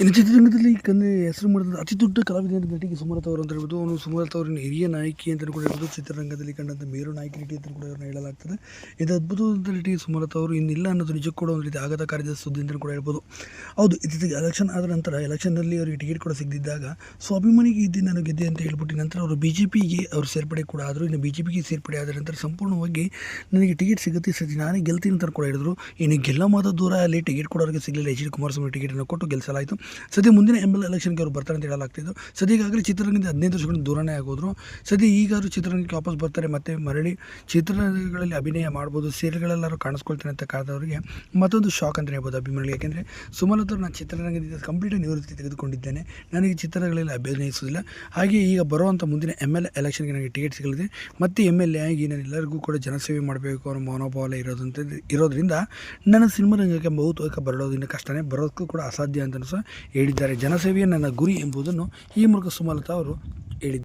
ಇನ್ನು ಚಿತ್ರರಂಗದಲ್ಲಿ ಕನ್ನ ಹೆಸರು ಮಾಡಿದ ಅತಿ ದೊಡ್ಡ ಕಲಾವಿದ ನಟಿಗೆ ಸುಮಲತಾ ಅವರು ಅಂತ ಹೇಳ್ಬೋದು. ಅವನು ಸುಮಲತಾ ಅವರಿನ ಹಿರಿಯ ನಾಯಕಿ ಅಂತ ಕೂಡ ಹೇಳ್ಬೋದು. ಚಿತ್ರರಂಗದಲ್ಲಿ ಕಂಡಂಥ ಮೇರು ನಾಯಕಿ ನಟಿ ಅಂತ ಕೂಡ ಅವ್ರನ್ನ ಹೇಳಲಾಗ್ತದೆ. ಇದು ಅದ್ಭುತವಾದ ನಟಿ ಸುಮಲತಾ ಅವರು ಇನ್ನಿಲ್ಲ ಅನ್ನೋದು ನಿಜಕ್ಕೂ ಕೂಡ ಒಂದು ರೀತಿ ಕಾರ್ಯದ ಸುದ್ದಿ ಅಂತ ಕೂಡ ಹೇಳ್ಬೋದು. ಹೌದು, ಇತ್ತೀಚೆಗೆ ಎಲೆಕ್ಷನ್ ಆದ ನಂತರ ಎಲೆಕ್ಷನ್ನಲ್ಲಿ ಅವರಿಗೆ ಟಿಕೆಟ್ ಕೂಡ ಸಿಗದಿದ್ದಾಗ ಸ್ವಾಭಿಮಾನಿಗೆ ಇದ್ದೆ ನಾನು ಗೆದ್ದೆ ಅಂತ ಹೇಳ್ಬಿಟ್ಟು ನಂತರ ಅವರು ಬಿ ಜೆ ಪಿಗೆ ಅವರು ಸೇರ್ಪಡೆ ಕೂಡ ಆದರು. ಇನ್ನು ಬಿ ಜೆ ಪಿಗೆ ಸೇರ್ಪಡೆ ಆದ ನಂತರ ಸಂಪೂರ್ಣವಾಗಿ ನನಗೆ ಟಿಕೆಟ್ ಸಿಗುತ್ತೆ, ಸರಿ, ನಾನೇ ಗೆಲ್ತೀನಿ ಅಂತ ಕೂಡ ಹೇಳಿದ್ರು. ಇನ್ನು ಗೆಲ್ಲ ಮಾತ್ರ ದೂರ ಅಲ್ಲಿ ಟಿಕೆಟ್ ಕೊಡೋರಿಗೆ ಸಿಗಲಿಲ್ಲ. ಎಚ್ ಡಿ ಕುಮಾರಸ್ವಾಮಿ ಟಿಕೆಟನ್ನು ಕೊಟ್ಟು ಗೆಲ್ಲಿಸಲಾಯಿತು ಸದ್ಯ ಮುಂದಿನ ಎಂ ಎಲ್ ಎಲೆಕ್ಷನ್ಗೆ ಅವರು ಬರ್ತಾರೆ ಅಂತ ಹೇಳಲಾಗ್ತಿದ್ದು ಸದ್ಯ ಈಗಾಗಲೇ ಚಿತ್ರರಂಗದಿಂದ ಹದಿನೈದು ವರ್ಷಗಳಿಂದ ದೂರನೇ ಆಗೋದ್ರು. ಸದ್ಯ ಈಗಾದರೂ ಚಿತ್ರರಂಗಕ್ಕೆ ವಾಪಸ್ ಬರ್ತಾರೆ, ಮತ್ತೆ ಮರಳಿ ಚಿತ್ರರಂಗಗಳಲ್ಲಿ ಅಭಿನಯ ಮಾಡ್ಬೋದು ಸೀರಿಯಲ್ಗಳೆಲ್ಲರೂ ಕಾಣಿಸ್ಕೊಳ್ತಾರೆ ಅಂತ ಕಾದವರಿಗೆ ಮತ್ತೊಂದು ಶಾಕ್ ಅಂತಲೇ ಹೇಳ್ಬೋದು ಅಭಿಮಾನಿಗಳಿಗೆ. ಯಾಕೆಂದರೆ ಸುಮಲತರು ನಾನು ಚಿತ್ರರಂಗದಿಂದ ಕಂಪ್ಲೀಟಾಗಿ ನಿವೃತ್ತಿ ತೆಗೆದುಕೊಂಡಿದ್ದೇನೆ. ನನಗೆ ಚಿತ್ರಗಳಲ್ಲಿ ಅಭಿನಯಿಸೋದಿಲ್ಲ ಹಾಗೆ ಈಗ ಬರುವಂಥ ಮುಂದಿನ ಎಂ ಎಲ್ ಎಲೆಕ್ಷನ್ಗೆ ನನಗೆ ಟಿಕೆಟ್ ಸಿಗಲಿದೆ. ಮತ್ತು ಎಂ ಎಲ್ ಎ ಆಗಿ ನಾನು ಎಲ್ಲರಿಗೂ ಕೂಡ ಜನಸೇವೆ ಮಾಡಬೇಕು ಅನ್ನೋ ಮನೋಭಾವ ಇರೋದಂತ ಇರೋದ್ರಿಂದ ನನ್ನ ಸಿನಿಮಾ ರಂಗಕ್ಕೆ ಬಹುತೇಕ ಬರೋದು ಕಷ್ಟನೇ, ಬರೋದಕ್ಕೂ ಕೂಡ ಅಸಾಧ್ಯ ಅಂತ ಸಹ ಹೇಳಿದ್ದಾರೆ. ಜನಸೇವೆಯೇ ನನ್ನ ಗುರಿ ಎಂಬುದನ್ನು ಈ ಮೂಲಕ ಸುಮಲತಾ ಅವರು ಹೇಳಿದ್ದಾರೆ.